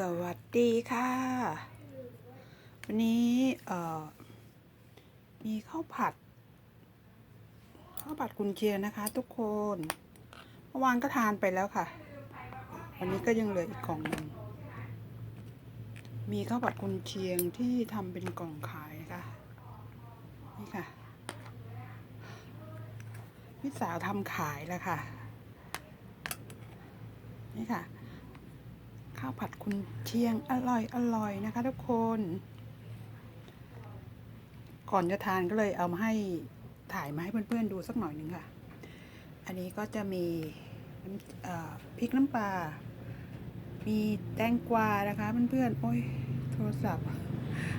สวัสดีค่ะ วันนี้เอ่อมีข้าวผัดข้าวผัดกุนเชียงนะคะ ทุกคนเมื่อวานก็ทานไปแล้วค่ะ วันนี้ก็ยังเหลืออีกกล่องหนึ่งมีข้าวผัดกุนเชียงที่ทำเป็นกล่องขายนะคะนี่ค่ะพี่สาวทำขายแล้วค่ะ นี่ค่ะ ข้าวผัดคุณเชียงอร่อยอร่อยนะคะ ทุกคน ก่อนจะทานก็เลยเอามาให้ถ่ายมาให้เพื่อนๆดูสักหน่อยหนึ่งค่ะ อันนี้ก็จะมีพริกน้ำปลา มีแตงกวานะคะเพื่อนๆ โอ้ยโทรศัพท์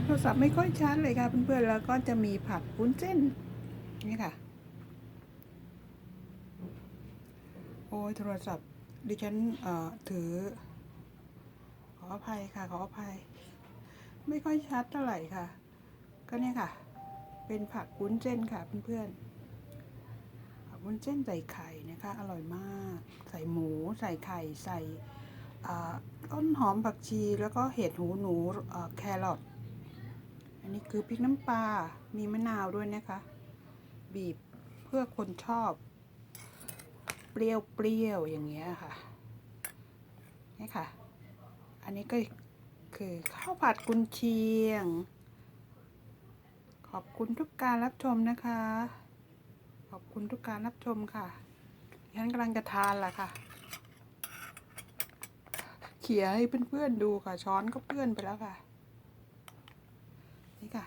โทรศัพท์ไม่ค่อยชัดเลยค่ะเพื่อนๆ แล้วก็จะมีผัดวุ้นเส้นนี่ค่ะ โอ้ยโทรศัพท์ดิฉันเอ่อถือ ออภัยค่ะ ขออภัย ไม่ค่อยชัดเท่าไหร่ค่ะ ก็เนี่ยค่ะ เป็นผักวุ้นเส้นค่ะเพื่อนๆผักวุ้นเส้นใส่ไข่นะคะ อร่อยมาก ใส่หมู ใส่ไข่ ใส่อ่าต้นหอมผักชี แล้วก็เห็ดหูหนูอ่อแครอท อันนี้คือพริกน้ำปลา มีมะนาวด้วยนะคะ บีบเพื่อคนชอบ เปรี้ยวๆ อย่างเงี้ยค่ะนี่ค่ะ อันนี้ก็คือข้าวผัดกุนเชียง ขอบคุณทุกการรับชมนะคะ ขอบคุณทุกการรับชมค่ะฉันกำลังจะทานละค่ะ เขี่ยให้เพื่อนๆดูค่ะ ช้อนก็เพื่อนไปแล้วค่ะ นี่ค่ะ